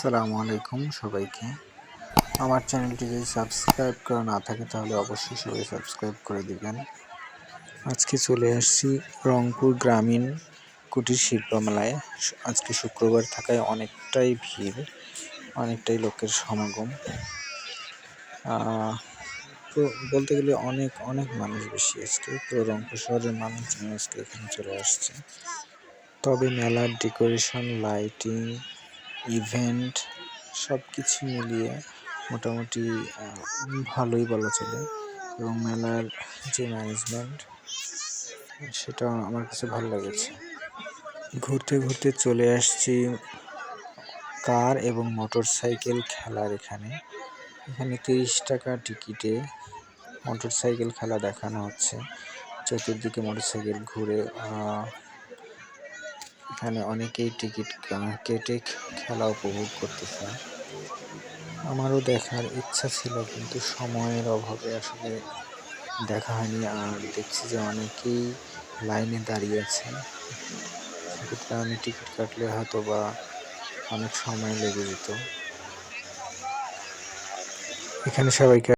আসসালামু আলাইকুম সবাইকে। আমার চ্যানেলটি যদি সাবস্ক্রাইব করা না থাকে, তাহলে অবশ্যই সবাই সাবস্ক্রাইব করে দিবেন। আজকে চলে আসছি রংপুর গ্রামীণ কুটির শিল্পমেলায় আজকে শুক্রবার থাকায় অনেকটাই ভিড়, অনেকটাই লোকের সমাগম। তো বলতে গেলে অনেক অনেক মানুষ বেশি আজকে। পুরো রংপুর শহরের মানুষজন আজকে এখানে চলে আসছে। তবে মেলার ডেকোরেশন, লাইটিং ইভেন্ট সব কিছু মিলিয়ে মোটামুটি ভালোই বলা চলে। এবং মেলার যে ম্যানেজমেন্ট, সেটা আমার কাছে ভালো লেগেছে। ঘুরতে ঘুরতে চলে আসছি কার এবং মোটর সাইকেল খেলার এখানে। এখানে তিরিশ টাকা টিকিটে মোটর সাইকেল খেলা দেখানো হচ্ছে। চতুর্দিকে মোটর সাইকেল ঘুরে এখানে অনেকেই টিকিট কেটে খেলা উপভোগ করতেছে। আমারও দেখার ইচ্ছা ছিল, কিন্তু সময়ের অভাবে আসলে দেখা হয়নি। আর দেখছি যে অনেকেই লাইনে দাঁড়িয়ে আছে। সেক্ষেত্রে আমি টিকিট কাটলে হয়তো বা অনেক সময় লেগে যেত। এখানে সবাইকে